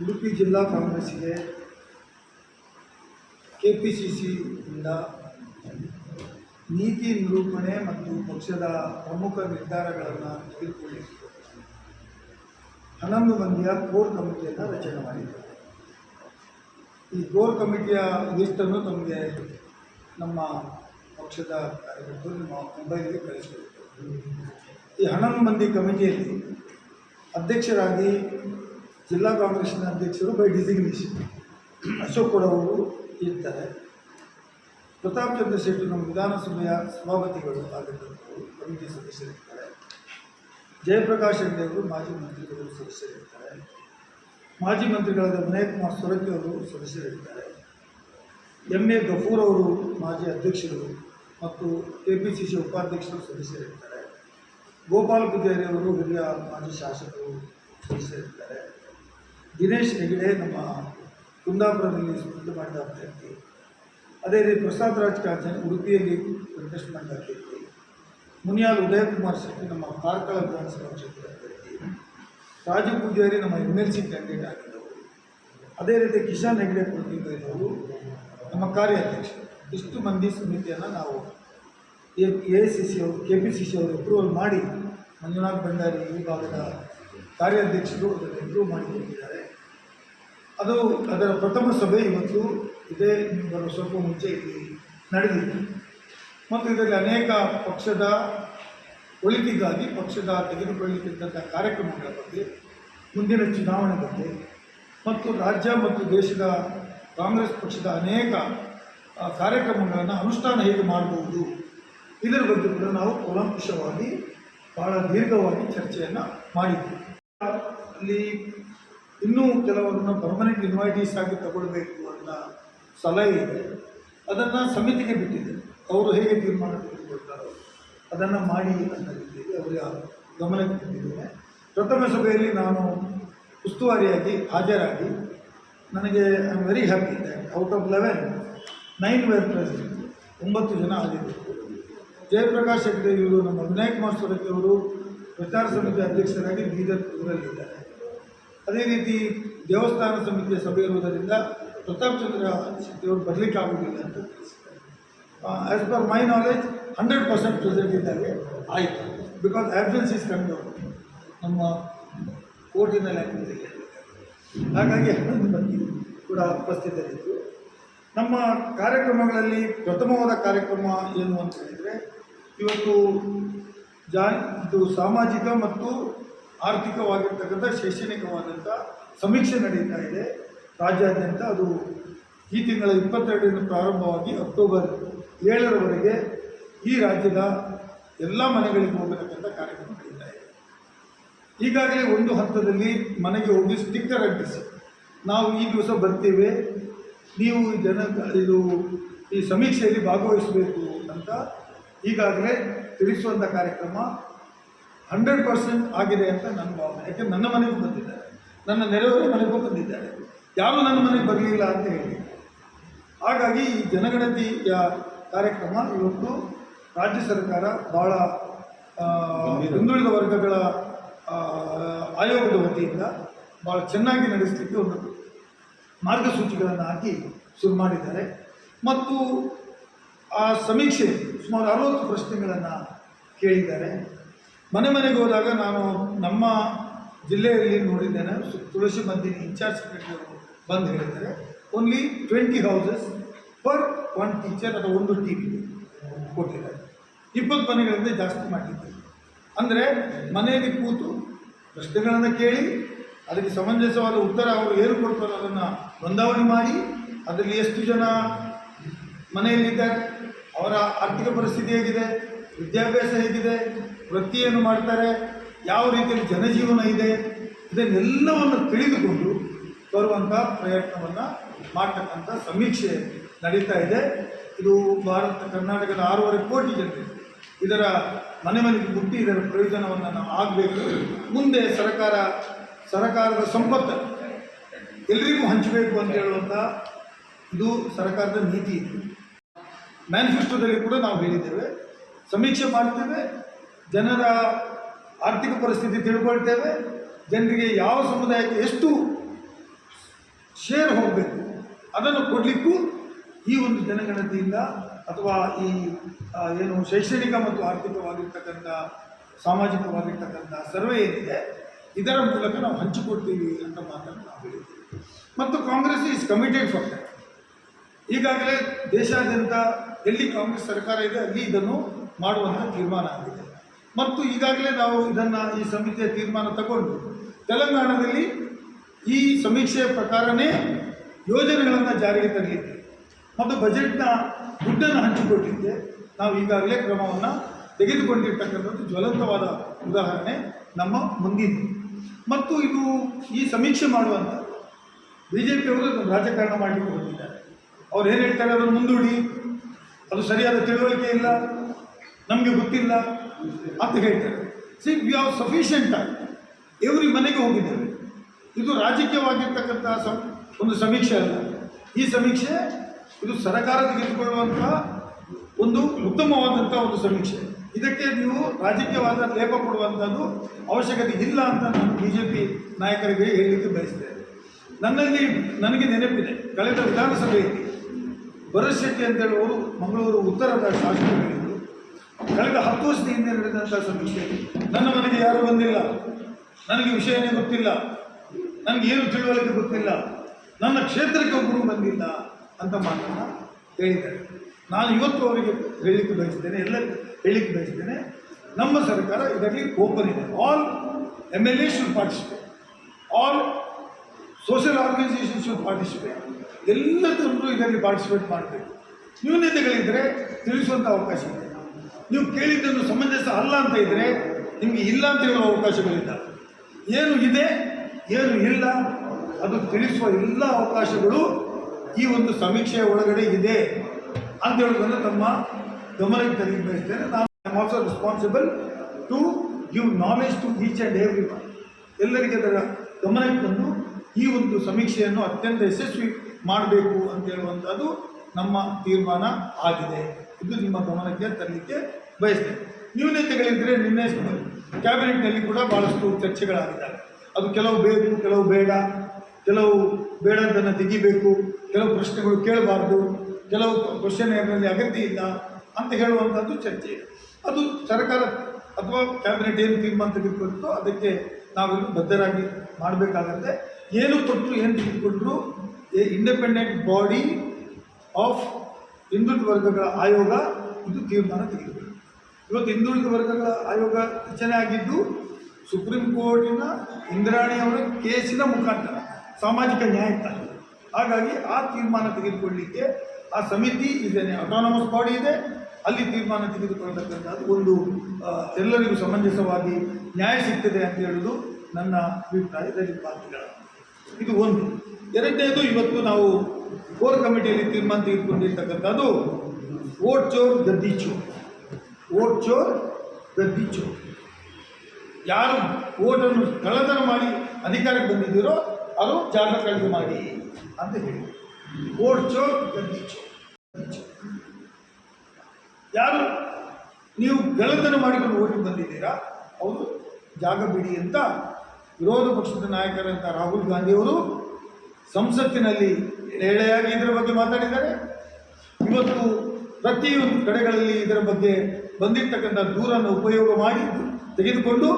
ಉಡುಪಿ ಜಿಲ್ಲಾ ಕಾಂಗ್ರೆಸ್ಗೆ K P C ಸಿಯಿಂದ ನೀತಿ ನಿರೂಪಣೆ ಮತ್ತು ಪಕ್ಷದ ಪ್ರಮುಖ ನಿರ್ಧಾರಗಳನ್ನು ತೆಗೆದುಕೊಳ್ಳಿ ಹನ್ನೊಂದು ಮಂದಿಯ ಕೋರ್ ಕಮಿಟಿಯನ್ನು ರಚನೆ ಮಾಡಿದ್ದಾರೆ ಈ ಕೋರ್ ಕಮಿಟಿಯ ಲಿಸ್ಟನ್ನು ತಮಗೆ ನಮ್ಮ ಪಕ್ಷದ ಕಾರ್ಯಕರ್ತರು ನಿಮ್ಮ ಮುಂಬೈಗೆ ಕಳಿಸಿಕೊಡ್ತಾರೆ ಈ ಹನ್ನೊಂದು ಮಂದಿ ಕಮಿಟಿಯಲ್ಲಿ ಅಧ್ಯಕ್ಷರಾಗಿ ಜಿಲ್ಲಾ ಕಾಂಗ್ರೆಸ್ನ ಅಧ್ಯಕ್ಷರು ಬೈ ಡಿಸಿಗ್ನೇಷನ್ ಅಶೋಕ್ ಅವರು ಇರ್ತಾರೆ. ಪ್ರತಾಪ್ ಚಂದ್ರ ಶೆಟ್ಟಿ ನಮ್ಮ ವಿಧಾನಸಭೆಯ ಸಭಾಪತಿಗಳು ಆಗಿರ್ತಕ್ಕಂಥವರು ಕಮಿಟಿ ಸದಸ್ಯರಿರ್ತಾರೆ ಜಯಪ್ರಕಾಶ್ ರೆಡ್ಡಿ ಅವರು ಮಾಜಿ ಮಂತ್ರಿಗಳು ಸದಸ್ಯರಿರ್ತಾರೆ ಮಾಜಿ ಮಂತ್ರಿಗಳಾದ ವಿನಯ್ ಕುಮಾರ್ ಸೊರಕೆ ಅವರು ಸದಸ್ಯರಿರ್ತಾರೆ ಎಂ ಎ ಗಫೂರ್ ಅವರು ಮಾಜಿ ಅಧ್ಯಕ್ಷರು ಮತ್ತು ಕೆ ಪಿ ಸಿ ಸಿ ಉಪಾಧ್ಯಕ್ಷರು ಸದಸ್ಯರಿರ್ತಾರೆ ಗೋಪಾಲ್ ಪೂಜಾರಿ ಅವರು ಹಿರಿಯ ಮಾಜಿ ಶಾಸಕರು ಸದಸ್ಯರಿರ್ತಾರೆ ದಿನೇಶ್ ಹೆಗಡೆ ನಮ್ಮ ಕುಂದಾಪುರದಲ್ಲಿ ಮಾಡಿದ ಅಭ್ಯರ್ಥಿ ಅದೇ ರೀತಿ ಪ್ರಸಾದ್ ರಾಜ್ ಕಾಂಚನ್ ಉಡುಪಿಯಲ್ಲಿ ಮಾಡಿದ ಅಭ್ಯರ್ಥಿ ಮುನಿಯಾಲ್ ಉದಯಕುಮಾರ್ ಶೆಟ್ಟಿ ನಮ್ಮ ಕಾರ್ಕಳ ವಿಧಾನಸಭಾ ಕ್ಷೇತ್ರದ ಅಭ್ಯರ್ಥಿ ರಾಜು ಪೂಜಾರಿ ನಮ್ಮ ಎಂ ಎಲ್ ಸಿ ಕ್ಯಾಂಡಿಡೇಟ್ ಆಗಿದ್ದವರು. ಅದೇ ರೀತಿ ಕಿಶನ್ ಹೆಗಡೆ ಅವರು ನಮ್ಮ ಕಾರ್ಯಾಧ್ಯಕ್ಷರು ಇಷ್ಟು ಮಂದಿ ಸಮಿತಿಯನ್ನು ನಾವು ಎ ಎ ಸಿ ಸಿ ಅವರು, ಕೆ ಪಿ ಸಿ ಸಿ ಅವರು ಅಪ್ರೂವಲ್ ಮಾಡಿ ಮಂಜುನಾಥ್ ಭಂಡಾರಿ ಈ ಭಾಗದ ಕಾರ್ಯಾಧ್ಯಕ್ಷರು ಅದನ್ನು ಇಂಪ್ರೂವ್ ಮಾಡಿ ಕೊಟ್ಟಿದ್ದಾರೆ. ಅದು ಅದರ ಪ್ರಥಮ ಸಭೆ ಇವತ್ತು ಇದೇ ಬರುವ ಬರೋ ಸ್ವಲ್ಪ ಮುಂಚೆ ಇಲ್ಲಿ ನಡೆದಿದೆ. ಮತ್ತು ಇದರಲ್ಲಿ ಅನೇಕ ಪಕ್ಷದ ಒಳಿತಿಗಾಗಿ, ಪಕ್ಷದ ತೆಗೆದುಕೊಳ್ಳುತ್ತಿದ್ದಂಥ ಕಾರ್ಯಕ್ರಮಗಳ ಬಗ್ಗೆ, ಮುಂದಿನ ಚುನಾವಣೆ ಬಗ್ಗೆ, ಮತ್ತು ರಾಜ್ಯ ಮತ್ತು ದೇಶದ ಕಾಂಗ್ರೆಸ್ ಪಕ್ಷದ ಅನೇಕ ಕಾರ್ಯಕ್ರಮಗಳನ್ನು ಅನುಷ್ಠಾನ ಹೇಗೆ ಮಾಡಬಹುದು, ಇದರ ಬಗ್ಗೆ ಕೂಡ ನಾವು ಕೂಲಂಕುಷವಾಗಿ, ಬಹಳ ದೀರ್ಘವಾಗಿ ಚರ್ಚೆಯನ್ನು ಮಾಡಿದ್ವಿ. ಅಲ್ಲಿ ಇನ್ನೂ ಕೆಲವರನ್ನು ಪರ್ಮನೆಂಟ್ ಇನ್ವೈಟೀಸ್ ಆಗಿ ತಗೊಳ್ಬೇಕು ಅಂತ ಸಲಹೆ ಇದೆ. ಅದನ್ನು ಸಮಿತಿಗೆ ಬಿಟ್ಟಿದೆ. ಅವರು ಹೇಗೆ ತೀರ್ಮಾನ ತೆಗೆದುಕೊಳ್ತಾರೋ ಅದನ್ನು ಮಾಡಿ ಅಂತ ರೀತಿಯಲ್ಲಿ ಅವರ ಗಮನಕ್ಕೆ ಬಿಟ್ಟಿದ್ದೇನೆ ಪ್ರಥಮ ಸಭೆಯಲ್ಲಿ ನಾನು ಉಸ್ತುವಾರಿಯಾಗಿ ಹಾಜರಾಗಿ ನನಗೆ I am very happy out of eleven nine were president ಒಂಬತ್ತು ಜನ ಆಗಿದ್ದರು. ಜಯಪ್ರಕಾಶ್ ಹೆಗ್ಡೆ ಇವರು ನಮ್ಮ ವಿನಾಯಕ್ ಮಾಸ್ಟರ್ ಅವರು ಪ್ರಚಾರ ಸಮಿತಿ ಅಧ್ಯಕ್ಷರಾಗಿ ಬೀದರ್ ಊರಲ್ಲಿದ್ದಾರೆ ಅದೇ ರೀತಿ ದೇವಸ್ಥಾನ ಸಮಿತಿಯ ಸಭೆ ಇರುವುದರಿಂದ ಪ್ರತಾಪ್ ಚಂದ್ರ ಅವರು ಬರಲಿಕ್ಕೆ ಆಗುವುದಿಲ್ಲ ಅಂತ ತಿಳಿಸಿದ್ದಾರೆ. As per my knowledge hundred percent present ಇದ್ದಾಗೆ ಆಯಿತು. ಬಿಕಾಸ್ ಆಬ್ಸೆನ್ಸ್ ಇಸ್ ಕಂಡು ನಮ್ಮ ಕೋರ್ಟಿನ ಲ್ಯಾಂಗ್ವೇಜಲ್ಲಿ ಹಾಗಾಗಿ ಹನ್ನೊಂದು ಮಂದಿ ಕೂಡ ಉಪಸ್ಥಿತರಿದ್ದರು ನಮ್ಮ ಕಾರ್ಯಕ್ರಮಗಳಲ್ಲಿ ಪ್ರಥಮವಾದ ಕಾರ್ಯಕ್ರಮ ಏನು ಅಂತ ಹೇಳಿದರೆ, ಇವತ್ತು ಜಾ ಇದು ಸಾಮಾಜಿಕ ಮತ್ತು ಆರ್ಥಿಕವಾಗಿರ್ತಕ್ಕಂಥ ಶೈಕ್ಷಣಿಕವಾದಂಥ ಸಮೀಕ್ಷೆ ನಡೀತಾ ಇದೆ. ರಾಜ್ಯಾದ್ಯಂತ ಅದು ಈ ತಿಂಗಳ ಇಪ್ಪತ್ತೆರಡರಿಂದ ಪ್ರಾರಂಭವಾಗಿ ಅಕ್ಟೋಬರ್ ಏಳರವರೆಗೆ ಈ ರಾಜ್ಯದ ಎಲ್ಲ ಮನೆಗಳಿಗೆ ಹೋಗತಕ್ಕಂಥ ಕಾರ್ಯಕ್ರಮ ನಡೀತಾ ಇದೆ. ಈಗಾಗಲೇ ಒಂದು ಹಂತದಲ್ಲಿ ಮನೆಗೆ ಹೋಗಿ ಸ್ಟಿಕ್ಕರ್ ಅಂಟಿಸಿ, ನಾವು ಈ ದಿವಸ ಬರ್ತೇವೆ, ನೀವು ಜನ ಇದು ಈ ಸಮೀಕ್ಷೆಯಲ್ಲಿ ಭಾಗವಹಿಸಬೇಕು ಅಂತ ಈಗಾಗಲೇ ತಿಳಿಸುವಂಥ ಕಾರ್ಯಕ್ರಮ ಹಂಡ್ರೆಡ್ ಪರ್ಸೆಂಟ್ ಆಗಿದೆ ಅಂತ ನನ್ನ ಭಾವನೆ. ಯಾಕೆಂದ್ರೆ ನನ್ನ ಮನೆಗೂ ಬಂದಿದ್ದಾರೆ. ನನ್ನ ನೆರೆಯವರ ಮನೆಗೂ ಬಂದಿದ್ದಾರೆ. ಯಾರು ನನ್ನ ಮನೆಗೆ ಬರಲಿಲ್ಲ ಅಂತ ಹೇಳಿ. ಹಾಗಾಗಿ ಈ ಜನಗಣತಿಯ ಕಾರ್ಯಕ್ರಮ ಇವತ್ತು ರಾಜ್ಯ ಸರ್ಕಾರ ಭಾಳ ಹಿಂದುಳಿದ ವರ್ಗಗಳ ಆಯೋಗದ ವತಿಯಿಂದ ಭಾಳ ಚೆನ್ನಾಗಿ ನಡೆಸಲಿಕ್ಕೆ ಒಂದು ಮಾರ್ಗಸೂಚಿಗಳನ್ನು ಹಾಕಿ ಶುರು ಮಾಡಿದ್ದಾರೆ. ಮತ್ತು ಆ ಸಮೀಕ್ಷೆ ಸುಮಾರು ಅರವತ್ತು ಪ್ರಶ್ನೆಗಳನ್ನು ಕೇಳಿದ್ದಾರೆ. ಮನೆ ಮನೆಗೆ ಹೋದಾಗ ನಾನು ನಮ್ಮ ಜಿಲ್ಲೆಯಲ್ಲಿ ನೋಡಿದ್ದೇನೆ, ತುಳಸಿ ಮಂದಿನಿ ಇನ್ಚಾರ್ಜ್ ಸೆಕ್ರೆಟರಿ ಬಂದು ಹೇಳಿದ್ದಾರೆ only twenty houses per one teacher ಅಥವಾ ಒಂದು ಟಿ ವಿ ಕೊಟ್ಟಿದ್ದಾರೆ. ಇಪ್ಪತ್ತು ಮನೆಗಳಿಂದ ಜಾಸ್ತಿ ಮಾಡಿದ್ದೆ ಅಂದರೆ ಮನೆಯಲ್ಲಿ ಕೂತು ಪ್ರಶ್ನೆಗಳನ್ನು ಕೇಳಿ, ಅದಕ್ಕೆ ಸಮಂಜಸವಾದ ಉತ್ತರ ಅವರು ಏನು ಕೊಡ್ತಾರೋ ಅದನ್ನು ನೋಂದಾವಣಿ ಮಾಡಿ, ಅದರಲ್ಲಿ ಎಷ್ಟು ಜನ ಮನೆಯಲ್ಲಿದ್ದಾರೆ, ಅವರ ಆರ್ಥಿಕ ಪರಿಸ್ಥಿತಿ ಹೇಗಿದೆ ವಿದ್ಯಾಭ್ಯಾಸ ಹೇಗಿದೆ ವೃತ್ತಿಯನ್ನು ಮಾಡ್ತಾರೆ, ಯಾವ ರೀತಿಯಲ್ಲಿ ಜನಜೀವನ ಇದೆ, ಇದನ್ನೆಲ್ಲವನ್ನು ತಿಳಿದುಕೊಂಡು ಬರುವಂಥ ಪ್ರಯತ್ನವನ್ನು ಮಾಡ್ತಕ್ಕಂಥ ಸಮೀಕ್ಷೆ ನಡೀತಾ ಇದೆ. ಇದು ಭಾರತ, ಕರ್ನಾಟಕದ ಆರೂವರೆ ಕೋಟಿ ಜನರಿಗೆ ಇದರ ಮನೆ ಮನೆಗೆ ಮುಟ್ಟಿ ಇದರ ಪ್ರಯೋಜನವನ್ನು ನಾವು ಆಗಬೇಕು. ಮುಂದೆ ಸರ್ಕಾರ, ಸರ್ಕಾರದ ಸಂಪತ್ತು ಎಲ್ರಿಗೂ ಹಂಚಬೇಕು ಅಂತ ಹೇಳುವಂಥ ಇದು ಸರ್ಕಾರದ ನೀತಿ ಮ್ಯಾನಿಫೆಸ್ಟೋದಲ್ಲಿ ಕೂಡ ನಾವು ಹೇಳಿದ್ದೇವೆ. ಸಮೀಕ್ಷೆ ಮಾಡ್ತೇವೆ, ಜನರ ಆರ್ಥಿಕ ಪರಿಸ್ಥಿತಿ ತಿಳ್ಕೊಳ್ತೇವೆ, ಜನರಿಗೆ ಯಾವ ಸಮುದಾಯಕ್ಕೆ ಎಷ್ಟು ಶೇರ್ ಹೋಗಬೇಕು, ಅದನ್ನು ಕೊಡಲಿಕ್ಕೂ ಈ ಒಂದು ಜನಗಣತಿಯಿಂದ ಅಥವಾ ಈ ಏನು ಶೈಕ್ಷಣಿಕ ಮತ್ತು ಆರ್ಥಿಕವಾಗಿರ್ತಕ್ಕಂಥ, ಸಾಮಾಜಿಕವಾಗಿರ್ತಕ್ಕಂಥ ಸರ್ವೆ ಏನಿದೆ, ಇದರ ಮೂಲಕ ನಾವು ಹಂಚಿಕೊಡ್ತೀವಿ ಅಂತ ಮಾತನ್ನು ನಾವು ಹೇಳಿದ್ದೀವಿ. ಮತ್ತು Congress is committed for that ಈಗಾಗಲೇ ದೇಶಾದ್ಯಂತ ಎಲ್ಲಿ ಕಾಂಗ್ರೆಸ್ ಸರ್ಕಾರ ಇದೆ, ಅಲ್ಲಿ ಇದನ್ನು ಮಾಡುವಂಥ ತೀರ್ಮಾನ ಆಗಿದೆ. ಮತ್ತು ಈಗಾಗಲೇ ನಾವು ಇದನ್ನು ಈ ಸಮಿತಿಯ ತೀರ್ಮಾನ ತಗೊಂಡು ತೆಲಂಗಾಣದಲ್ಲಿ ಈ ಸಮೀಕ್ಷೆಯ ಪ್ರಕಾರನೇ ಯೋಜನೆಗಳನ್ನು ಜಾರಿಗೆ ತರಲಿದ್ದೆ ಮತ್ತು ಬಜೆಟ್ನ ದುಡ್ಡನ್ನು ಹಂಚಿಕೊಟ್ಟಿದ್ದೆ. ನಾವು ಈಗಾಗಲೇ ಕ್ರಮವನ್ನು ತೆಗೆದುಕೊಂಡಿರ್ತಕ್ಕಂಥದ್ದು ಜ್ವಲಂತವಾದ ಉದಾಹರಣೆ ನಮ್ಮ ಮುಂದಿದೆ. ಮತ್ತು ಇದು ಈ ಸಮೀಕ್ಷೆ ಮಾಡುವಂಥ ಬಿ ಜೆ ಪಿಯವರು ರಾಜಕಾರಣ ಮಾಡಲಿಕ್ಕೆ ಹೊರಟಿದ್ದಾರೆ ಅವ್ರು ಏನು ಹೇಳ್ತಾರೆ? ಅದನ್ನು ಮುಂದೂಡಿ. ಅದು ಸರಿಯಾದ ತಿಳುವಳಿಕೆ ಇಲ್ಲ. ನಮಗೆ ಗೊತ್ತಿಲ್ಲ ಅಂತ ಹೇಳ್ತಾರೆ. ಸಿ ವಿ ಆರ್ ಸಫಿಷಿಯೆಂಟ್ ಆಗಿ ಎವ್ರಿ ಮನೆಗೆ ಹೋಗಿದ್ದೇವೆ. ಇದು ರಾಜಕೀಯವಾಗಿರ್ತಕ್ಕಂಥ ಒಂದು ಸಮೀಕ್ಷೆ ಅಲ್ಲ. ಈ ಸಮೀಕ್ಷೆ ಇದು ಸರ್ಕಾರ ತೆಗೆದುಕೊಳ್ಳುವಂಥ ಒಂದು ಉತ್ತಮವಾದಂಥ ಒಂದು ಸಮೀಕ್ಷೆ. ಇದಕ್ಕೆ ನೀವು ರಾಜಕೀಯವಾದ ಲೇಪ ಕೊಡುವಂಥದ್ದು ಅವಶ್ಯಕತೆ ಇಲ್ಲ ಅಂತ ನಾನು ಬಿ ಜೆ ಪಿ ನಾಯಕರಿಗೆ ಹೇಳಲಿಕ್ಕೆ ಬಯಸ್ತೇನೆ. ನನ್ನಲ್ಲಿ ನನಗೆ ನೆನಪಿದೆ, ಕಳೆದ ವಿಧಾನಸಭೆಯಲ್ಲಿ ಭರತ್ ಶೆಟ್ಟಿ ಅಂತ ಹೇಳುವವರು ಮಂಗಳೂರು ಉತ್ತರದ ಶಾಸಕರಿದ್ದರು ಹಿಂದೆ ನಡೆದಂಥ ಸಮೀಕ್ಷೆಯಲ್ಲಿ ನನ್ನ ಮನೆಗೆ ಯಾರೂ ಬಂದಿಲ್ಲ. ನನಗೆ ವಿಷಯನೇ ಗೊತ್ತಿಲ್ಲ. ನನಗೆ ಏನು ತಿಳುವಳಿಕೆ ಗೊತ್ತಿಲ್ಲ. ನನ್ನ ಕ್ಷೇತ್ರಕ್ಕೆ ಒಬ್ಬರು ಬಂದಿಲ್ಲ ಅಂತ ಮಾತನ್ನು ಹೇಳಿದ್ದಾರೆ. ನಾನು ಇವತ್ತು ಅವರಿಗೆ ಹೇಳಲಿಕ್ಕೆ ಬಯಸಿದ್ದೇನೆ ಎಲ್ಲ ಹೇಳಲಿಕ್ಕೆ ಬಯಸಿದ್ದೇನೆ, ನಮ್ಮ ಸರ್ಕಾರ ಇದರಲ್ಲಿ ಓಪನ್ ಇದೆ. All M L A should participate all social organisation should participate ಎಲ್ಲ ಇದರಲ್ಲಿ ಪಾರ್ಟಿಸಿಪೇಟ್ ಮಾಡಬೇಕು. ನ್ಯೂನತೆಗಳಿದ್ದರೆ ತಿಳಿಸುವಂಥ ಅವಕಾಶ ಇದೆ. ನೀವು ಕೇಳಿದ್ದನ್ನು ಸಮಂಜಸ ಅಲ್ಲ ಅಂತ ಇದ್ದರೆ ನಿಮಗೆ ಇಲ್ಲ ಅಂತ ಹೇಳುವ ಅವಕಾಶಗಳಿಲ್ಲ. ಏನು ಇದೆ, ಏನು ಇಲ್ಲ, ಅದು ತಿಳಿಸುವ ಎಲ್ಲ ಅವಕಾಶಗಳು ಈ ಒಂದು ಸಮೀಕ್ಷೆಯ ಒಳಗಡೆ ಇದೆ ಅಂತ ಹೇಳೋದನ್ನು ತಮ್ಮ ಗಮನಕ್ಕೆ ತೆಗೆದು ಬಯಸ್ತೇನೆ. ನಾನು I also responsible to give knowledge to each and every one ಎಲ್ಲರಿಗೆ ಅದರ ಗಮನಕ್ಕೆ ತಂದು ಈ ಒಂದು ಸಮೀಕ್ಷೆಯನ್ನು ಅತ್ಯಂತ ಯಶಸ್ವಿ ಮಾಡಬೇಕು ಅಂತ ಹೇಳುವಂಥದ್ದು ನಮ್ಮ ತೀರ್ಮಾನ ಆಗಿದೆ. ಇದು ನಿಮ್ಮ ಗಮನಕ್ಕೆ ತರಲಿಕ್ಕೆ ಬಯಸ್ತೇನೆ. ನ್ಯೂನತೆಗಳಿದ್ದರೆ ನಿನ್ನೆ ಕ್ಯಾಬಿನೆಟ್ನಲ್ಲಿ ಕೂಡ ಭಾಳಷ್ಟು ಚರ್ಚೆಗಳಾಗಿದ್ದಾವೆ. ಅದು ಕೆಲವು ಬೇಕು, ಕೆಲವು ಬೇಡ, ಕೆಲವು ಬೇಡದನ್ನು ತೆಗಿಬೇಕು, ಕೆಲವು ಪ್ರಶ್ನೆಗಳು ಕೇಳಬಾರ್ದು, ಕೆಲವು ಕ್ವಶನ್ ಏನಲ್ಲಿ ಅಗತ್ಯ ಇಲ್ಲ ಅಂತ ಹೇಳುವಂಥದ್ದು ಚರ್ಚೆ. ಅದು ಸರ್ಕಾರ ಅಥವಾ ಕ್ಯಾಬಿನೆಟ್ ಏನು ತೀರ್ಮಾನ ತೆಗೆದುಕೊಳ್ತೋ ಅದಕ್ಕೆ ನಾವೆಲ್ಲ ಬದ್ಧರಾಗಿ ಮಾಡಬೇಕಾಗತ್ತೆ. ಏನು ಕೊಟ್ಟರು, ಏನು ತೆಗೆದುಕೊಂಡ್ರು, ಎ ಇಂಡಿಪೆಂಡೆಂಟ್ ಬಾಡಿ ಆಫ್ ಹಿಂದುಳಿದ ವರ್ಗಗಳ ಆಯೋಗ ಇದು ತೀರ್ಮಾನ ತೆಗೆದುಕೊಂಡಿದೆ ಇವತ್ತು ಹಿಂದುಳಿದ ವರ್ಗಗಳ ಆಯೋಗ ರಚನೆ ಆಗಿದ್ದು ಸುಪ್ರೀಂ ಕೋರ್ಟಿನ ಇಂದ್ರಾಣಿ ಅವರ ಕೇಸಿನ ಮುಖಾಂತರ ಸಾಮಾಜಿಕ ನ್ಯಾಯಕ್ಕಾಗಿ ಹಾಗಾಗಿ ಆ ತೀರ್ಮಾನ ತೆಗೆದುಕೊಳ್ಳಲಿಕ್ಕೆ ಆ ಸಮಿತಿ ಇದೇನೆ ಅಟಾನಮಸ್ ಬಾಡಿ ಇದೆ. ಅಲ್ಲಿ ತೀರ್ಮಾನ ತೆಗೆದುಕೊಳ್ಳತಕ್ಕಂಥದ್ದು ಒಂದು ಎಲ್ಲರಿಗೂ ಸಮಂಜಸವಾಗಿ ನ್ಯಾಯ ಸಿಗ್ತದೆ ಅಂತ ಹೇಳೋದು ನನ್ನ ಅಭಿಪ್ರಾಯದಲ್ಲಿ ಪಾರ್ಟಿಗಳ ಇದು ಒಂದು. ಎರಡನೇದು ಇವತ್ತು ನಾವು ಕೋರ್ ಕಮಿಟಿಯಲ್ಲಿ ತೀರ್ಮಾನ ತೆಗೆದುಕೊಂಡಿರ್ತಕ್ಕಂಥದ್ದು ಓಟ್ ಚೋರ್ ಗದ್ದಿ ಚೋರ್. ಓಟ್ ಚೋರ್ ಗದ್ದಿ ಚೋರ್. ಯಾರು ಓಟನ್ನು ಕಳ್ಳತನ ಮಾಡಿ ಅಧಿಕಾರಕ್ಕೆ ಬಂದಿದ್ದೀರೋ ಅದು ಜಾಗ ಕಳೆದು ಮಾಡಿ ಅಂತ ಹೇಳಿ. ಓಟ್ ಚೋರ್ ಗದ್ದಿ ಚೋರ್. ಯಾರು ನೀವು ಗಲತನ ಮಾಡಿಕೊಂಡು ಓಟಿಗೆ ಬಂದಿದ್ದೀರಾ ಅವರು ಜಾಗ ಬಿಡಿ ಅಂತ ವಿರೋಧ ಪಕ್ಷದ ನಾಯಕರಂತ ರಾಹುಲ್ ಗಾಂಧಿಯವರು ಸಂಸತ್ತಿನಲ್ಲಿ ಎಳೆಯಾಗಿ ಇದರ ಬಗ್ಗೆ ಮಾತಾಡಿದ್ದಾರೆ. ಇವತ್ತು ಪ್ರತಿಯೊಂದು ಕಡೆಗಳಲ್ಲಿ ಇದರ ಬಗ್ಗೆ ಬಂದಿರತಕ್ಕಂಥ ದೂರನ್ನು ಉಪಯೋಗ ಮಾಡಿ ತೆಗೆದುಕೊಂಡು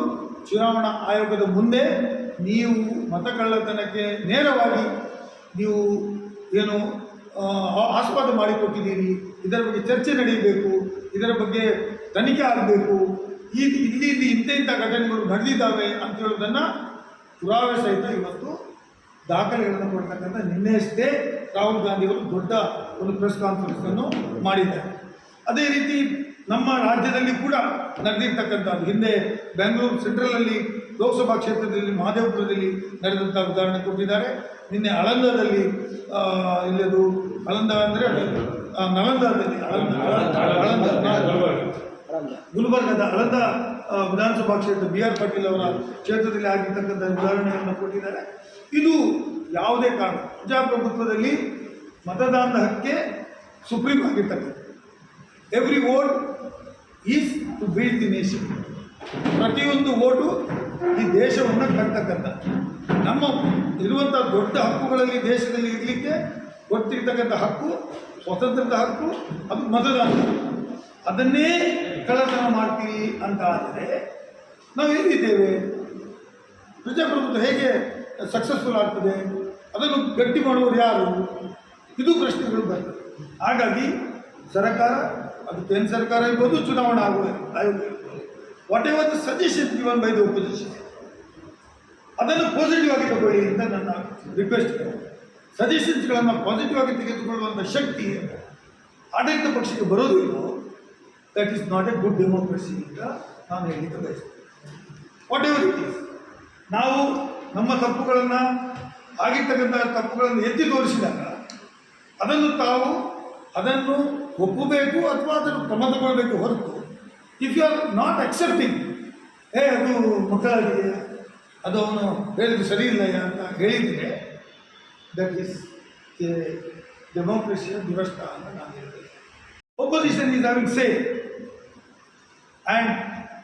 ಚುನಾವಣಾ ಆಯೋಗದ ಮುಂದೆ ನೀವು ಮತಕಳ್ಳತನಕ್ಕೆ ನೇರವಾಗಿ ನೀವು ಏನು ಆಸ್ಪಾದ ಮಾಡಿಕೊಟ್ಟಿದ್ದೀರಿ, ಇದರ ಬಗ್ಗೆ ಚರ್ಚೆ ನಡೆಯಬೇಕು, ಇದರ ಬಗ್ಗೆ ತನಿಖೆ ಆಗಬೇಕು, ಈ, ಇಲ್ಲಿ ಇಂಥ ಇಂಥ ಘಟನೆಗಳು ನಡೆದಿದ್ದಾವೆ ಅಂತ ಹೇಳೋದನ್ನು ಪುರಾವೆ ಸಹಿತ ಇವತ್ತು ದಾಖಲೆಗಳನ್ನು ಕೊಡ್ತಕ್ಕಂಥ ನಿನ್ನೆಯಷ್ಟೇ ರಾಹುಲ್ ಗಾಂಧಿಯವರು ದೊಡ್ಡ ಒಂದು ಪ್ರೆಸ್ ಕಾನ್ಫರೆನ್ಸನ್ನು ಮಾಡಿದ್ದಾರೆ. ಅದೇ ರೀತಿ ನಮ್ಮ ರಾಜ್ಯದಲ್ಲಿ ಕೂಡ ನಡೆದಿರ್ತಕ್ಕಂಥದ್ದು. ಹಿಂದೆ ಬೆಂಗಳೂರು ಸೆಂಟ್ರಲಲ್ಲಿ ಲೋಕಸಭಾ ಕ್ಷೇತ್ರದಲ್ಲಿ ಮಹದೇವಪುರದಲ್ಲಿ ನಡೆದಂಥ ಉದಾಹರಣೆ ಕೊಟ್ಟಿದ್ದಾರೆ. ನಿನ್ನೆ ಅಳಂದದಲ್ಲಿ ಇಲ್ಲದು ಅಳಂದ ಅಂದರೆ ನಳಂದದಲ್ಲಿ, ಅಳಂದ ಗುಲ್ಬರ್ಗದ ಅಳಂದ ವಿಧಾನಸಭಾ ಕ್ಷೇತ್ರ ಬಿ ಆರ್ ಪಾಟೀಲ್ ಅವರ ಕ್ಷೇತ್ರದಲ್ಲಿ ಆಗಿರ್ತಕ್ಕಂಥ ಉದಾಹರಣೆಯನ್ನು ಕೊಟ್ಟಿದ್ದಾರೆ. ಇದು ಯಾವುದೇ ಕಾರಣ. ಪ್ರಜಾಪ್ರಭುತ್ವದಲ್ಲಿ ಮತದಾನದ ಹಕ್ಕೆ ಸುಪ್ರೀಂ ಆಗಿರ್ತಕ್ಕಂಥ every vote is to build the nation ಪ್ರತಿಯೊಂದು ಓಟು ಈ ದೇಶವನ್ನು ಕಟ್ತಕ್ಕಂಥ. ನಮ್ಮ ಇರುವಂಥ ದೊಡ್ಡ ಹಕ್ಕುಗಳಲ್ಲಿ ದೇಶದಲ್ಲಿ ಇರಲಿಕ್ಕೆ ಗೊತ್ತಿರ್ತಕ್ಕಂಥ ಹಕ್ಕು ಸ್ವತಂತ್ರದ ಹಕ್ಕು, ಅದು ಮತದಾನ. ಅದನ್ನೇ ಕಳ್ಳತನ ಮಾಡ್ತೀವಿ ಅಂತ ಆದರೆ ನಾವು ಎಲ್ಲಿದ್ದೇವೆ? ಪ್ರಜಾಪ್ರಭುತ್ವ ಹೇಗೆ ಸಕ್ಸಸ್ಫುಲ್ ಆಗ್ತದೆ. ಅದನ್ನು ಗಟ್ಟಿ ಮಾಡುವವರು ಯಾರು? ಇದು ಪ್ರಶ್ನೆಗಳು ಬರ್ತದೆ ಹಾಗಾಗಿ ಸರ್ಕಾರ ಅದು ಕೇಂದ್ರ ಸರ್ಕಾರ ಇರ್ಬೋದು, ಚುನಾವಣಾ ಆಗುವ ಆಯೋಗ whatever the suggestion given by the opposition ಅದನ್ನು ಪಾಸಿಟಿವ್ ಆಗಿ ತಗೊಳ್ಳಿ ಅಂತ ನನ್ನ ರಿಕ್ವೆಸ್ಟ್ ಸಜೆಷನ್ಸ್ಗಳನ್ನು ಪಾಸಿಟಿವ್ ಆಗಿ ತೆಗೆದುಕೊಳ್ಳುವಂಥ ಶಕ್ತಿ ಆಡಳಿತ ಪಕ್ಷಕ್ಕೆ ಬರೋದಿಲ್ಲ that is not a good democracy ಅಂತ ನಾನು ಹೇಳಲಿಕ್ಕೆ ಬಯಸ್ತೇನೆ. ವಾಟ್ ಎವರ್ ಇಟ್ ಈಸ್ ನಾವು ನಮ್ಮ ತಪ್ಪುಗಳನ್ನು ಆಗಿರ್ತಕ್ಕಂಥ ತಪ್ಪುಗಳನ್ನು ಎತ್ತಿ ತೋರಿಸಿದಾಗ ಅದನ್ನು ತಾವು ಅದನ್ನು ಒಪ್ಪಬೇಕು ಅಥವಾ ಅದನ್ನು ಕ್ರಮ ತಗೊಳ್ಬೇಕು ಹೊರತು if you are not accepting ಏ, ಅದು ಮಕ್ಕಳಾಗಿದೆ ಅದು ಅವನು ಹೇಳಿದ್ದು ಸರಿ ಇಲ್ಲ ಅಂತ ಹೇಳಿದರೆ ದಟ್ ಈಸ್ ಎ ಡೆಮೋಕ್ರಸಿಯ ದುರಷ್ಟ ಅಂತ ನಾನು ಹೇಳ್ತೇನೆ. Opposition is having say and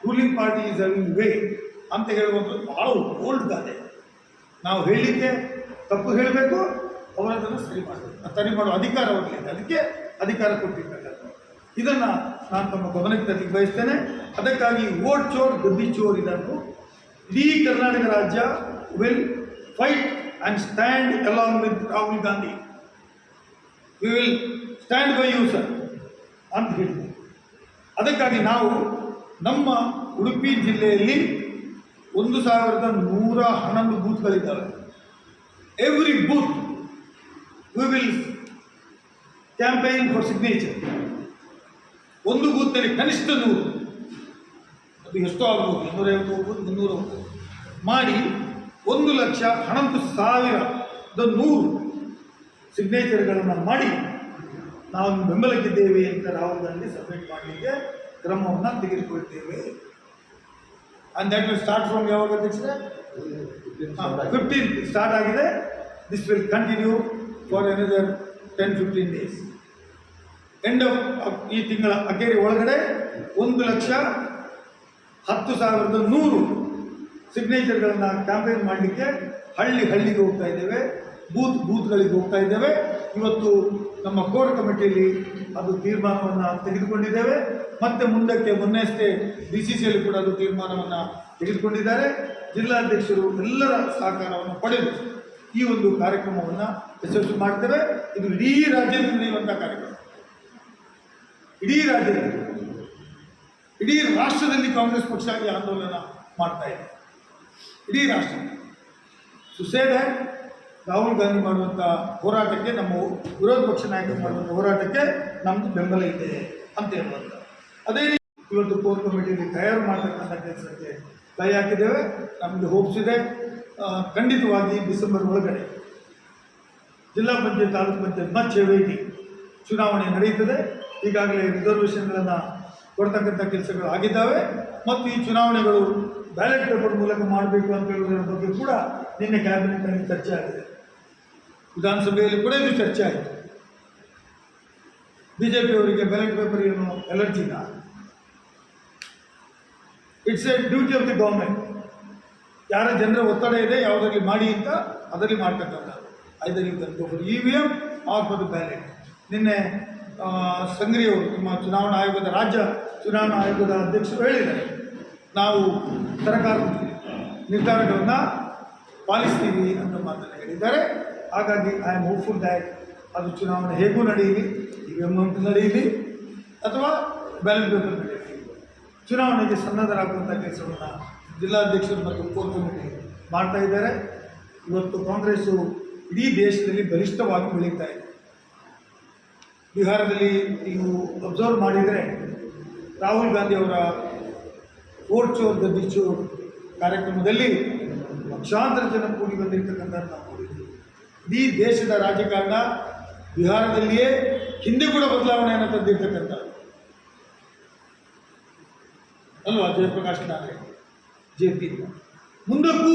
ruling party is having way ಅಂತ ಹೇಳುವಂಥದ್ದು ಭಾಳ ಓಲ್ಡ್ ಗಾದೆ. ನಾವು ಹೇಳಿದ್ದೆ, ತಪ್ಪು ಹೇಳಬೇಕು ಅವರದನ್ನು ಸರಿ ಮಾಡಬೇಕು. ಸರಿ ಮಾಡೋ ಅಧಿಕಾರ ಅವರಿಗೆ ಅದಕ್ಕೆ ಅಧಿಕಾರ ಕೊಟ್ಟಿರ್ತಕ್ಕಂಥ ಇದನ್ನು ನಾನು ತಮ್ಮ ಗಮನಕ್ಕೆ ತರಲಿಕ್ಕೆ ಬಯಸ್ತೇನೆ. ಅದಕ್ಕಾಗಿ ಓಟ್ ಚೋರ್ ಗದ್ದಿ ಚೋರ್ ಇದನ್ನು ಇಡೀ ಕರ್ನಾಟಕ ರಾಜ್ಯ will fight and stand along with Rahul Gandhi. We will stand by you sir ಅಂತ ಹೇಳಿದೆ ಅದಕ್ಕಾಗಿ ನಾವು ನಮ್ಮ ಉಡುಪಿ ಜಿಲ್ಲೆಯಲ್ಲಿ ಒಂದು ಸಾವಿರದ ನೂರ ಹನ್ನೊಂದು ಬೂತ್ಗಳಿದ್ದಾವೆ. Every booth we will campaign for signature ಒಂದು ಬೂತ್ನಲ್ಲಿ ಕನಿಷ್ಠ ನೂರು. ಅದು ಎಷ್ಟೋ ಆಗ್ಬೋದು ಇನ್ನೂರೈವತ್ತು ಹೋಗ್ಬೋದು ಮುನ್ನೂರು ಹೋಗ್ಬೋದು ಮಾಡಿ ಒಂದು ಲಕ್ಷ ಹನ್ನೊಂದು ಸಾವಿರದ ನೂರು ಸಿಗ್ನೇಚರ್ಗಳನ್ನು ಮಾಡಿ ನಾವು ಬೆಂಬಲಕ್ಕಿದ್ದೇವೆ ಅಂತ ರಾಹುಲ್ ಗಾಂಧಿ ಸಬ್ಮಿಟ್ ಮಾಡಲಿಕ್ಕೆ ಕ್ರಮವನ್ನು ತೆಗೆದುಕೊಳ್ತೇವೆ. And that will start from ಯಾವಾಗ ಅಧ್ಯಕ್ಷರೇ ಫಿಫ್ಟೀನ್ ಸ್ಟಾರ್ಟ್ ಆಗಿದೆ. This will continue for another ten fifteen days end of ಈ ತಿಂಗಳ ಅಗೇರಿ ಒಳಗಡೆ ಒಂದು ಲಕ್ಷ ಹತ್ತು ಸಾವಿರದ ನೂರು ಸಿಗ್ನೇಚರ್ಗಳನ್ನು ಕ್ಯಾಂಪೇನ್ ಮಾಡಲಿಕ್ಕೆ ಹಳ್ಳಿ ಹಳ್ಳಿಗೆ ಹೋಗ್ತಾ ಇದ್ದೇವೆ. ಬೂತ್ ಬೂತ್ಗಳಿಗೆ ಹೋಗ್ತಾ ಇದ್ದೇವೆ. ಇವತ್ತು ನಮ್ಮ ಕೋರ್ ಕಮಿಟಿಯಲ್ಲಿ ಅದು ತೀರ್ಮಾನವನ್ನು ತೆಗೆದುಕೊಂಡಿದ್ದೇವೆ. ಮತ್ತೆ ಮುಂದಕ್ಕೆ ಮೊನ್ನೆಯಷ್ಟೇ ಬಿ ಸಿ ಸಿಯಲ್ಲಿ ಕೂಡ ಅದು ತೀರ್ಮಾನವನ್ನು ತೆಗೆದುಕೊಂಡಿದ್ದಾರೆ. ಜಿಲ್ಲಾಧ್ಯಕ್ಷರು ಎಲ್ಲರ ಸಹಕಾರವನ್ನು ಪಡೆದು ಈ ಒಂದು ಕಾರ್ಯಕ್ರಮವನ್ನು ಯಶಸ್ವಿ ಮಾಡ್ತೇವೆ ಇದು ಇಡೀ ರಾಜ್ಯದಲ್ಲಿ ನಡೆಯುವಂಥ ಕಾರ್ಯಕ್ರಮ. ಇಡೀ ರಾಜ್ಯದಲ್ಲಿ, ಇಡೀ ರಾಷ್ಟ್ರದಲ್ಲಿ ಕಾಂಗ್ರೆಸ್ ಪಕ್ಷ ಈ ಆಂದೋಲನ ಮಾಡ್ತಾ ಇದೆ. ಇಡೀ ರಾಷ್ಟ್ರ ಸುಸೇದ ರಾಹುಲ್ ಗಾಂಧಿ ಮಾಡುವಂಥ ಹೋರಾಟಕ್ಕೆ, ನಮ್ಮ ವಿರೋಧ ಪಕ್ಷ ನಾಯಕರು ಮಾಡುವಂಥ ಹೋರಾಟಕ್ಕೆ ನಮ್ಮದು ಬೆಂಬಲ ಇದೆ ಅಂತ ಹೇಳುವಂಥ ಅದೇ ರೀತಿ ಇವತ್ತು ಕೋರ್ ಕಮಿಟಿಯಲ್ಲಿ ತಯಾರು ಮಾಡ್ತಕ್ಕಂಥ ಕೆಲಸಕ್ಕೆ ಕೈ ಹಾಕಿದ್ದೇವೆ. ನಮಗೆ ಹೋಪ್ಸ್ ಇದೆ. ಖಂಡಿತವಾಗಿ ಡಿಸೆಂಬರ್ ಒಳಗಡೆ ಜಿಲ್ಲಾ ಪಂಚಾಯತ್, ತಾಲೂಕು ಪಂಚಾಯತ್ ಮಚ್ಚೆ ವೇಟಿ ಚುನಾವಣೆ ನಡೆಯುತ್ತದೆ. ಈಗಾಗಲೇ ರಿಸರ್ವೇಷನ್ಗಳನ್ನು ಕೊಡ್ತಕ್ಕಂಥ ಕೆಲಸಗಳು ಆಗಿದ್ದಾವೆ. ಮತ್ತು ಈ ಚುನಾವಣೆಗಳು ಬ್ಯಾಲೆಟ್ ಪೇಪರ್ ಮೂಲಕ ಮಾಡಬೇಕು ಅಂತ ಹೇಳುವುದರ ಬಗ್ಗೆ ಕೂಡ ನಿನ್ನೆ ಕ್ಯಾಬಿನೆಟ್ನಲ್ಲಿ ಚರ್ಚೆ ಆಗಿದೆ. ವಿಧಾನಸಭೆಯಲ್ಲಿ ಕೂಡ ಇದು ಚರ್ಚೆ ಆಯಿತು. ಬಿ ಜೆ ಪಿಯವರಿಗೆ ಬ್ಯಾಲೆಟ್ ಪೇಪರ್ ಏನು ಇಲ್ಲ. It's a duty of the government ಯಾರ ಜನರ ಒತ್ತಡ ಇದೆ, ಯಾವುದರಲ್ಲಿ ಮಾಡಿ ಅಂತ ಅದರಲ್ಲಿ ಮಾಡ್ತಕ್ಕಂಥ either you E V M or for the ballot ನಿನ್ನೆ ಸಂಗ್ರಿಯವರು ನಮ್ಮ ಚುನಾವಣಾ ಆಯೋಗದ ರಾಜ್ಯ ಚುನಾವಣಾ ಆಯೋಗದ ಅಧ್ಯಕ್ಷರು ಹೇಳಿದ್ದಾರೆ. ನಾವು ಸರ್ಕಾರ ನಿರ್ಧಾರಗಳನ್ನು ಪಾಲಿಸ್ತೀವಿ ಅಂತ ಮಾತನ್ನು ಹೇಳಿದ್ದಾರೆ. ಹಾಗಾಗಿ ಐ ಆಮ್ ಹೋಪ್ಫುಲ್ ದ್ಯಾಟ್ ಅದು ಚುನಾವಣೆ ಹೇಗೂ ನಡೆಯಲಿ. ವಿ ನಡೆಯಲಿ ಅಥವಾ ಬ್ಯಾಲೆಟ್ ಪೇಪರ್ ನಡೆಯಲಿ ಚುನಾವಣೆಗೆ ಸನ್ನದ್ಧರಾಗುವಂಥ ಕೆಲಸವನ್ನು ಜಿಲ್ಲಾಧ್ಯಕ್ಷರು ಮತ್ತು ಕೋರ್ ಮಾಡ್ತಾ ಇದ್ದಾರೆ. ಇವತ್ತು ಕಾಂಗ್ರೆಸ್ಸು ಇಡೀ ದೇಶದಲ್ಲಿ ಬಲಿಷ್ಠವಾಗಿ ಬೆಳೀತಾ ಇದೆ. ಬಿಹಾರದಲ್ಲಿ ನೀವು ಅಬ್ಸರ್ವ್ ಮಾಡಿದರೆ ರಾಹುಲ್ ಗಾಂಧಿ ಅವರ ಓಟ್ ಚೋರ್ ಕಾರ್ಯಕ್ರಮದಲ್ಲಿ ಲಕ್ಷಾಂತರ ಜನ ಕೂಡಿ ಬಂದಿರತಕ್ಕಂಥ ನಾವು ಇಡೀ ದೇಶದ ರಾಜಕಾರಣ ಬಿಹಾರದಲ್ಲಿಯೇ ಹಿಂದೆ ಕೂಡ ಬದಲಾವಣೆಯನ್ನು ತಂದಿರ್ತಕ್ಕಂಥ ಅಲ್ವಾ ಜಯಪ್ರಕಾಶ್ ನಾರಾಯಣ ಜೆ ಪಿ ಮುಂದಕ್ಕೂ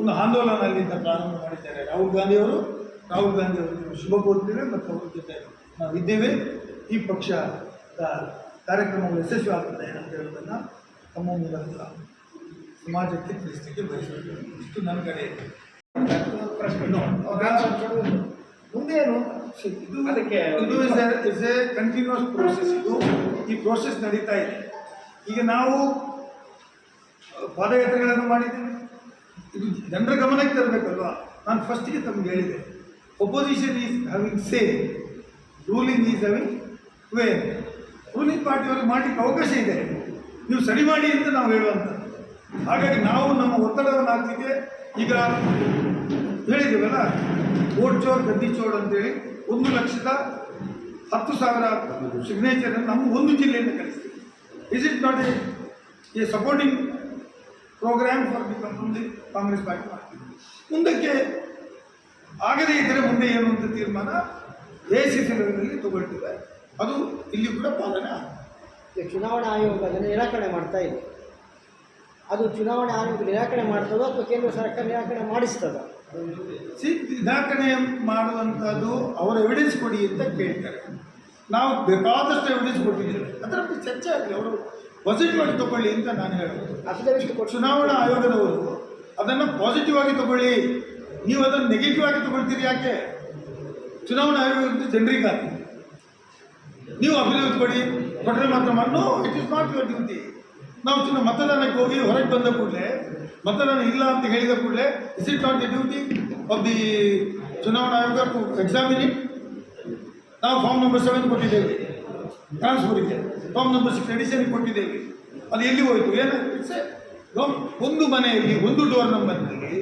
ಒಂದು ಆಂದೋಲನ ಅಲ್ಲಿಂದ ಪ್ರಾರಂಭ ಮಾಡಿದ್ದಾರೆ. ರಾಹುಲ್ ಗಾಂಧಿಯವರು ರಾಹುಲ್ ಗಾಂಧಿ ಅವರು ಶುಭ ಕೋರ್ತೇವೆ ಮತ್ತು ಅವರ ಜೊತೆ ನಾವು ಇದ್ದೇವೆ. ಈ ಪಕ್ಷ ಕಾರ್ಯಕ್ರಮಗಳು ಯಶಸ್ವಿ ಆಗ್ತದೆ ಅಂತ ಹೇಳೋದನ್ನು ತಮ್ಮ ಮೂಲಕ ಸಮಾಜಕ್ಕೆ ತಿಳಿಸಲಿಕ್ಕೆ ಬಯಸಬೇಕು ಇಷ್ಟು ನನ್ನ ಕಡೆ. ಇದೆ. ಮುಂದೇನು? ಇದು ಅದಕ್ಕೆ ಇದು is is a continuous process ಇದು ಈ ಪ್ರೋಸೆಸ್ ನಡೀತಾ ಇದೆ. ಈಗ ನಾವು ಪಾದಯಾತ್ರೆಗಳನ್ನು ಮಾಡಿದ್ದೇವೆ. ಇದು ಜನರ ಗಮನಕ್ಕೆ ತರಬೇಕಲ್ವಾ? ನಾನು ಫಸ್ಟಿಗೆ ತಮಗೆ ಹೇಳಿದೆ. Opposition is having say ruling is having way ruling ಪಾರ್ಟಿಯವ್ರಿಗೆ ಮಾಡಲಿಕ್ಕೆ ಅವಕಾಶ ಇದೆ. ನೀವು ಸರಿ ಮಾಡಿ ಅಂತ ನಾವು ಹೇಳುವಂಥ ಹಾಗಾಗಿ ನಾವು ನಮ್ಮ ಒತ್ತಡವನ್ನು ಹಾಕಲಿಕ್ಕೆ ಈಗ ಹೇಳಿದ್ದೇವಲ್ಲ ಓಟ್ ಚೋರ್ ಗದ್ದಿ ಚೋರ್ ಅಂತೇಳಿ ಒಂದು ಲಕ್ಷದ ಹತ್ತು ಸಾವಿರ ಸಿಗ್ನೇಚರ್ ನಮ್ಮ ಒಂದು ಜಿಲ್ಲೆಯನ್ನು ಕಳಿಸ್ತೀವಿ. Is it not a supporting programme for the the Congress party ಮುಂದಕ್ಕೆ ಆಗದೇ ಇದ್ದರೆ ಮುಂದೆ ಏನು ಅಂತ ತೀರ್ಮಾನ ಲೆವೆಲಲ್ಲಿ ತಗೊಳ್ತೇವೆ ಅದು ಇಲ್ಲಿ ಕೂಡ ಪಾಲನೆ ಆಗುತ್ತೆ. ಚುನಾವಣಾ ಆಯೋಗ ಅದನ್ನು ನಿರಾಕರಣೆ ಮಾಡ್ತಾ ಇದೆ. ಅದು ಚುನಾವಣಾ ಆಯೋಗ ನಿರಾಕರಣೆ ಮಾಡ್ತದೋ ಅಥವಾ ಕೇಂದ್ರ ಸರ್ಕಾರ ನಿರಾಕರಣೆ ಮಾಡಿಸ್ತದ? ಸಿ ನಿರಾಕರಣೆ ಮಾಡುವಂಥದ್ದು ಅವರ ಎವಿಡೆನ್ಸ್ ಕೊಡಿ ಅಂತ ಕೇಳ್ತಾರೆ. ನಾವು ಬೇಕಾದಷ್ಟು ಎವಿಡೆನ್ಸ್ ಕೊಟ್ಟಿದ್ದೀವಿ. ಅದರ ಬಗ್ಗೆ ಚರ್ಚೆ ಆಗಲಿ ಅವರು ಪಾಸಿಟಿವ್ ಆಗಿ ತಗೊಳ್ಳಿ ಅಂತ ನಾನು ಹೇಳೋದು ಚುನಾವಣಾ ಆಯೋಗದವರು ಅದನ್ನು ಪಾಸಿಟಿವ್ ಆಗಿ ತಗೊಳ್ಳಿ. ನೀವು ಅದನ್ನು ನೆಗೆಟಿವ್ ಆಗಿ ತಗೊಳ್ತೀರಿ ಯಾಕೆ? ಚುನಾವಣಾ ಆಯೋಗ ಜನರಿಗಾಗಿ ನೀವು ಅಭಿವೃದ್ಧಿ ಕೊಡಿ. ಕೊಟ್ಟರೆ ಮಾತ್ರ ಮಣ್ಣು it is not your duty ನಾವು ಚಿನ್ನ ಮತದಾನಕ್ಕೆ ಹೋಗಿ ಹೊರಗೆ ಬಂದ ಕೂಡಲೇ ಮತದಾನ ಇಲ್ಲ ಅಂತ ಹೇಳಿದ ಕೂಡಲೇ is it not the duty of the ಚುನಾವಣಾ ಆಯೋಗ ಟು ಎಕ್ಸಾಮಿನ್ ಇಟ್ ನಾವು ಫಾರ್ಮ್ ನಂಬರ್ ಸೆವೆನ್ ಕೊಟ್ಟಿದ್ದೇವೆ. ಟ್ರಾನ್ಸ್ಫರಿಗೆ ಫಾರ್ಮ್ ನಂಬರ್ ಸಿಕ್ಸ್ ಎಡಿಷನ್ಗೆ ಕೊಟ್ಟಿದ್ದೇವೆ. ಅದು ಎಲ್ಲಿ ಹೋಯಿತು? ಏನು? ಒಂದು ಮನೆಯಲ್ಲಿ ಒಂದು ಡೋರ್ ನಂಬರ್ನಲ್ಲಿ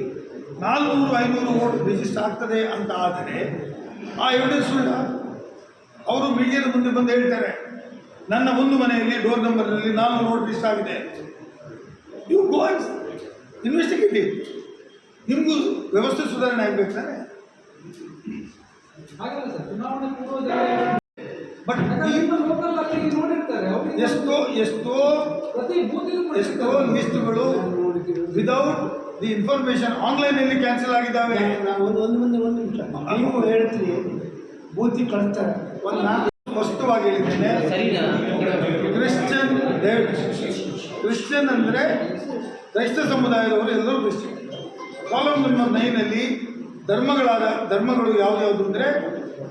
ನಾಲ್ನೂರು ಐನೂರು ಓಟ್ ರಿಜಿಸ್ಟರ್ ಆಗ್ತದೆ ಅಂತ ಆದರೆ ಆ ಎವಿಡೆನ್ಸ್ ಅವರು ಮೀಡಿಯಾದ ಮುಂದೆ ಬಂದು ಹೇಳ್ತಾರೆ. ನನ್ನ ಒಂದು ಮನೆಯಲ್ಲಿ ಡೋರ್ ನಂಬರ್ನಲ್ಲಿ ನಾಲ್ಕು ಓಟ್ ಮಿಸ್ ಆಗಿದೆ. ಯು ಗೋ ಇನ್ವೆಸ್ಟಿಗೇಟಿವ್ ನಿಮಗೂ ವ್ಯವಸ್ಥೆ ಸುಧಾರಣೆ ಆಗಬೇಕು ತಾನೆ? ಸರ್ ಬಟ್ ಯಾಕಂದ್ರೆ ಲೋಕಲ್ ಅಲ್ಲಿ ನೋಡಿರ್ತಾರೆ ಅವ್ರಿಗೆ ಎಷ್ಟೋ ಎಷ್ಟೋ ಎಷ್ಟೋ ಲಿಸ್ಟ್ಗಳು ವಿದೌಟ್ ದಿ ಇನ್ಫಾರ್ಮೇಶನ್ ಆನ್ಲೈನಲ್ಲಿ ಕ್ಯಾನ್ಸಲ್ ಆಗಿದ್ದಾವೆ. ನಾನು ಒಂದು ಒಂದು ಮುಂದೆ ಒಂದು ನಿಮಿಷ. ನೀವು ಹೇಳ್ತೀರಿ ಬೂತಿ ಕಳಿಸ್ತಾರೆ. ಒಂದು ನಾಲ್ಕು ಸ್ಪಷ್ಟವಾಗಿ ಹೇಳಿದ್ದೇನೆ. ಕ್ರಿಶ್ಚಿಯನ್ ಕ್ರಿಶ್ಚಿಯನ್ ಅಂದರೆ ಕ್ರೈಸ್ತ ಸಮುದಾಯದವರು ಎಲ್ಲರೂ ಕ್ರಿಶ್ಚಿಯನ್. ಕಾಲಮ್ ನಂಬರ್ ನೈನಲ್ಲಿ ಧರ್ಮಗಳಾದ ಧರ್ಮಗಳು ಯಾವುದ್ಯಾವುದು ಅಂದರೆ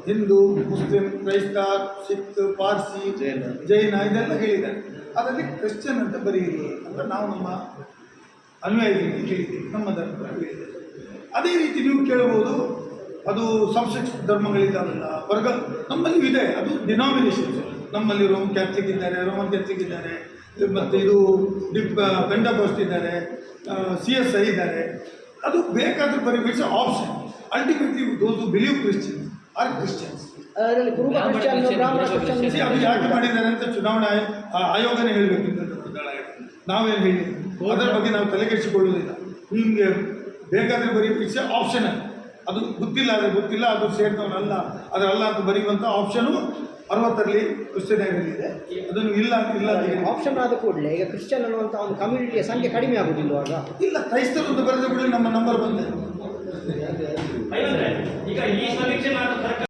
ಹಿಂದೂ ಮುಸ್ಲಿಂ ಕ್ರೈಸ್ತ ಸಿಖ್ ಪಾರ್ಸಿ ಜೈನ ಇದೆಲ್ಲ ಹೇಳಿದ್ದಾರೆ. ಅದರಲ್ಲಿ ಕ್ರಿಶ್ಚಿಯನ್ ಅಂತ ಬರೆಯಿರಿ ಅಂತ ನಾವು ನಮ್ಮ ಅನ್ವಯದಲ್ಲಿ ಹೇಳಿದ್ದೀವಿ ನಮ್ಮ ಧರ್ಮದಲ್ಲಿ ಹೇಳಿದ್ದೇವೆ. ಅದೇ ರೀತಿ ನೀವು ಕೇಳ್ಬೋದು ಅದು ಸಬ್ಸೆಕ್ಸ್ ಧರ್ಮಗಳಿದ್ದಾವಲ್ಲ ವರ್ಗ ನಮ್ಮಲ್ಲಿ ಇದೆ. ಅದು ಡಿನಾಮಿನೇಷನ್ಸ್ ನಮ್ಮಲ್ಲಿ ರೋಮ್ ಕ್ಯಾಥಲಿಕ್ ಇದ್ದಾರೆ ರೋಮನ್ ಕ್ಯಾಥಲಿಕ್ ಇದ್ದಾರೆ ಮತ್ತು ಇದು ಡಿಪ್ ಪೆಂಡಕೋಸ್ಟ್ ಇದ್ದಾರೆ ಸಿ ಎಸ್ ಐ ಇದ್ದಾರೆ. ಅದು ಬೇಕಾದರೂ ಬರೀ it's option ultimately those believe Christians are Christians ಅದು ಯಾಕೆ ಮಾಡಿದ್ದಾರೆ ಅಂತ ಚುನಾವಣಾ ಆಯೋಗನೇ ಹೇಳಬೇಕಿತ್ತು ನಾವೇನು ಹೇಳಿ? ಅದರ ಬಗ್ಗೆ ನಾವು ತಲೆಕೆಡಿಸಿಕೊಳ್ಳುವುದಿಲ್ಲ. ನಿಮಗೆ ಬೇಕಾದರೆ ಬರೀ ಇಟ್ಸ್ ಆಪ್ಷನಲ್ ಅದು ಗೊತ್ತಿಲ್ಲ ಆದರೆ ಗೊತ್ತಿಲ್ಲ ಅದು ಸೇರಿದವನಲ್ಲ ಅದರಲ್ಲ ಅಂತ ಬರೆಯುವಂಥ ಆಪ್ಷನು ಅರವತ್ತರಲ್ಲಿ ಕ್ರಿಶ್ಚಿಯನ್ ಇದೆ. ಅದನ್ನು ಇಲ್ಲ ಇಲ್ಲ ಆಪ್ಷನ್ ಆದ ಕೂಡಲೇ ಈಗ ಕ್ರಿಶ್ಚಿಯನ್ ಅನ್ನುವಂಥ ಒಂದು ಕಮ್ಯುನಿಟಿಯ ಸಂಖ್ಯೆ ಕಡಿಮೆ ಆಗುದಿಲ್ವಾಗ ಇಲ್ಲ ಕ್ರೈಸ್ತರು ಅಂತ ಬರೆದ ಕೂಡಲೇ ನಮ್ಮ ನಂಬರ್ ಬಂದೆ. ಈಗ ಈ ಸಮೀಕ್ಷೆ ಮಾಡಿದ